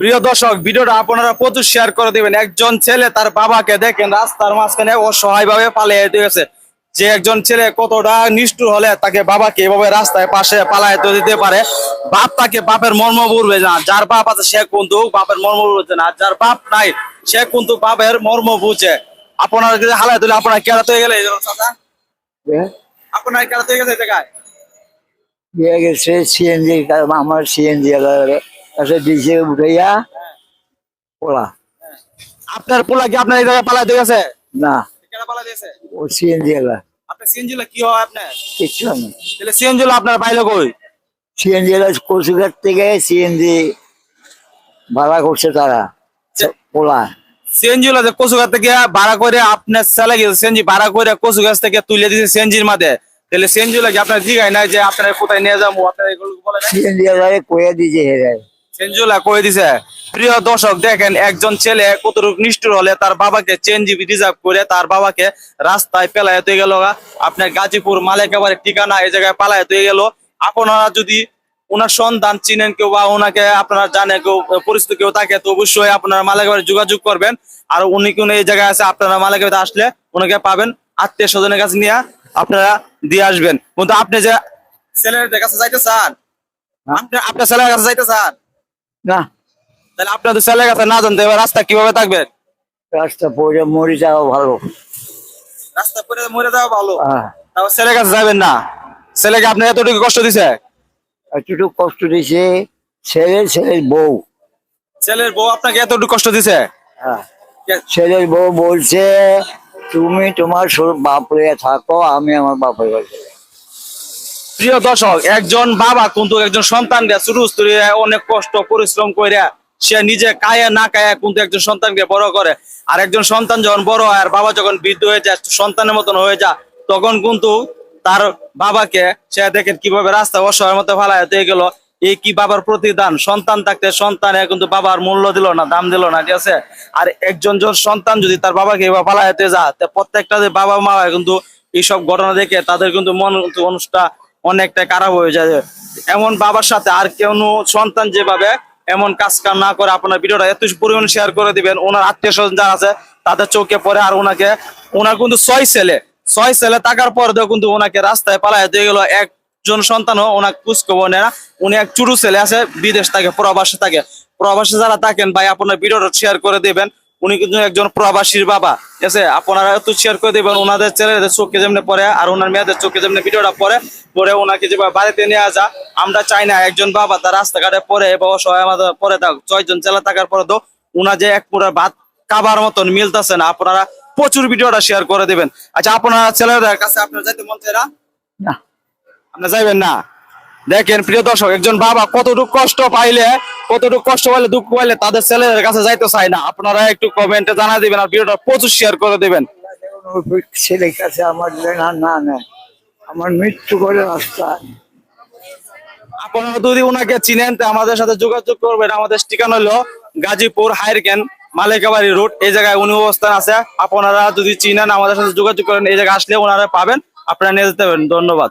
প্রিয় দর্শক ভিডিওটা আপনারা প্রচুর শেয়ার করে দিবেন। একজন ছেলে তার বাবাকে দেখেন রাস্তার মাঝখানে অসহায় ভাবে পালিয়ে গেছে যে একজন ছেলে কতটা নিষ্ঠুর হলে তাকে বাবাকে এভাবে রাস্তায় পাশে পালায় দিতে পারে। বাপ তাকে বাপের মর্ম বুঝবে না। যার বাপ আছে সে কিন্তু বাপের মর্ম বুঝবে না। যার বাপ নাই সে কিন্তু বাপের মর্ম বুঝে। আপনারা যদি হালায় তুলে আপনার কেরাতে হয়ে গেলে? আপনারা কেরাতে হয়ে গেছে জায়গায়? গেছে সিএনজি আমার সিএনজি কাছে ডিজে উঠাইয়া ওলা আপনার পোলা কি আপনার এই জায়গায় পালায় দিয়ে গেছে? না। কেন পালায় দিয়েছে? ও সিএনজি এলা। আপনার সিএনজি কি হয় আপনার? কিচ্ছু না। তাহলে সিএনজি আপনার পাইলো কই? সিএনজি এলা কচুঘাট থেকে সিএনজি ভাড়া করছে তারা। ওলা সিএনজি যে কচু গাছ থেকে ভাড়া করে আপনার ছেলে গেছে সিএনজি ভাড়া করে কচু গাছ থেকে তুলে দিয়েছে সিএনজির মাঝে। তাহলে সিএনজি লাগে আপনার জিগায় নাই যে আপনার কোথায় নিয়ে যাব আপনার এগুলো বলে নাই? সিএনজি এলারে কয়ে দিছে হেরে সেঞ্জুলা কয়ে দিছে প্রিয় দর্শক দেখেন একজন ছেলে কতটুকু নিষ্ঠুর হলে তার বাবাকে চেঞ্জি রিজার্ভ করে তার বাবাকে রাস্তায় পেলায় পেলাইতে গেল আপনার গাজীপুর মালিকাবাড়ির ঠিকানা এই জায়গায় পালাইতে গেল। আপনারা যদি ওনার সন্তান চিনেন কেউ বা ওনাকে আপনারা জানে কেউ পরিচিত কেউ থাকে তো অবশ্যই আপনারা মালিকাবাড়ি যোগাযোগ করবেন। আর উনি কোন এই জায়গায় আছে আপনারা মালিকাবাড়িতে আসলে ওনাকে পাবেন। আত্মীয় স্বজনের কাছে নিয়ে আপনারা দিয়ে আসবেন। কিন্তু আপনি যে ছেলের কাছে যাইতে চান আপনি আপনার ছেলের কাছে যাইতে চান? না। তাহলে আপনার তো ছেলে গেছে না জানতে এবার রাস্তা কীভাবে থাকবেন রাস্তা পড়ে মরি যাওয়া ভালো। রাস্তা পরে মরে যাওয়া ভালো। হ্যাঁ। তারপর ছেলের কাছে যাবেন না। ছেলেকে আপনি এতটুকু কষ্ট দিছে? এতটুকু কষ্ট দিছে ছেলের ছেলের বউ। ছেলের বউ আপনাকে এতটুকু কষ্ট দিছে? হ্যাঁ। ছেলের বউ বলছে তুমি তোমার সব বাপ থাকো আমি আমার বাপের কাছে প্রিয় দর্শক, একজন বাবা কিন্তু একজন সন্তানকে শুরু অনেক কষ্ট, পরিশ্রম করে সে নিজে কায়ে না কায়ে কিন্তু একজন সন্তানকে বড় করে। আর একজন সন্তান যখন বড় হয় আর বাবা যখন বৃদ্ধ হয়ে যায়, সন্তানের মতন হয়ে যায়, তখন কিন্তু তার বাবাকে সে দেখেন কীভাবে রাস্তা অসহায় মতো ফেলায় দিয়ে গেল। এই কি বাবার প্রতিদান? সন্তান থাকতে সন্তানে কিন্তু বাবার মূল্য দিল না, দাম দিল না, ঠিক আছে? আর একজন জন সন্তান যদি তার বাবাকে এভাবে ফালাইতে যায়, তা প্রত্যেকটা যে বাবা মা কিন্তু এইসব ঘটনা দেখে তাদের কিন্তু মন কিন্তু অনুষ্ঠা অনেকটা খারাপ হয়ে যায়। এমন বাবার সাথে আর কেউ সন্তান যেভাবে এমন কাজ কাম না করে আপনার ভিডিওটা এত পরিমাণে শেয়ার করে দিবেন, ওনার আত্মীয় স্বজন যারা আছে, তাদের চোখে পড়ে আর ওনাকে ওনার কিন্তু ছয় ছেলে। ছয় ছেলে থাকার পর কিন্তু ওনাকে রাস্তায় পালায় দিয়ে গেল। একজন সন্তানও ওনাকে কুচকব না। উনি এক চুরু ছেলে আছে, বিদেশ থাকে, প্রবাসে থাকে। প্রবাসে যারা থাকেন, ভাই, আপনার ভিডিওটা শেয়ার করে দিবেন। উনি কিন্তু একজন প্রবাসীর বাবা। ঠিক আছে? আপনারা একটু শেয়ার করে দিবেন ওনাদের ছেলেদের চোখে যেমনি পরে আর ওনার মেয়েদের চোখে যেমনি ভিডিওটা পরে পরে ওনাকে যেভাবে বাড়িতে নিয়ে আসা আমরা চাই না একজন বাবা তার রাস্তাঘাটে পরে বা অসহায় আমাদের পরে থাক ছয়জন ছেলে থাকার পরে তো ওনার যে এক পুরা ভাত কাবার মতন মিলতেছে না আপনারা প্রচুর ভিডিওটা শেয়ার করে দিবেন। আচ্ছা আপনারা ছেলেদের কাছে আপনার যাইতে মন চায় না? না। আপনি যাইবেন না? দেখেন প্রিয় দর্শক একজন বাবা কতটুকু কষ্ট পাইলে কতটুকু কষ্ট পাইলে দুঃখ পাইলে তাদের ছেলেদের কাছে যাইতে চায় না। আপনারা একটু কমেন্টে জানা দিবেন আর ভিডিওটা প্রচুর শেয়ার করে দিবেন। ছেলের কাছে আমার না না আমার মৃত্যু করে রাস্তা। আপনারা যদি ওনাকে চিনেন তো আমাদের সাথে যোগাযোগ করবেন। আমাদের ঠিকানা হলো গাজীপুর হাইরকেন মালিকাবাড়ি রোড। এই জায়গায় উনি অবস্থান আছে। আপনারা যদি চিনেন আমাদের সাথে যোগাযোগ করেন এই জায়গায় আসলে ওনারা পাবেন। আপনারা নিয়ে যেতে পারেন। ধন্যবাদ।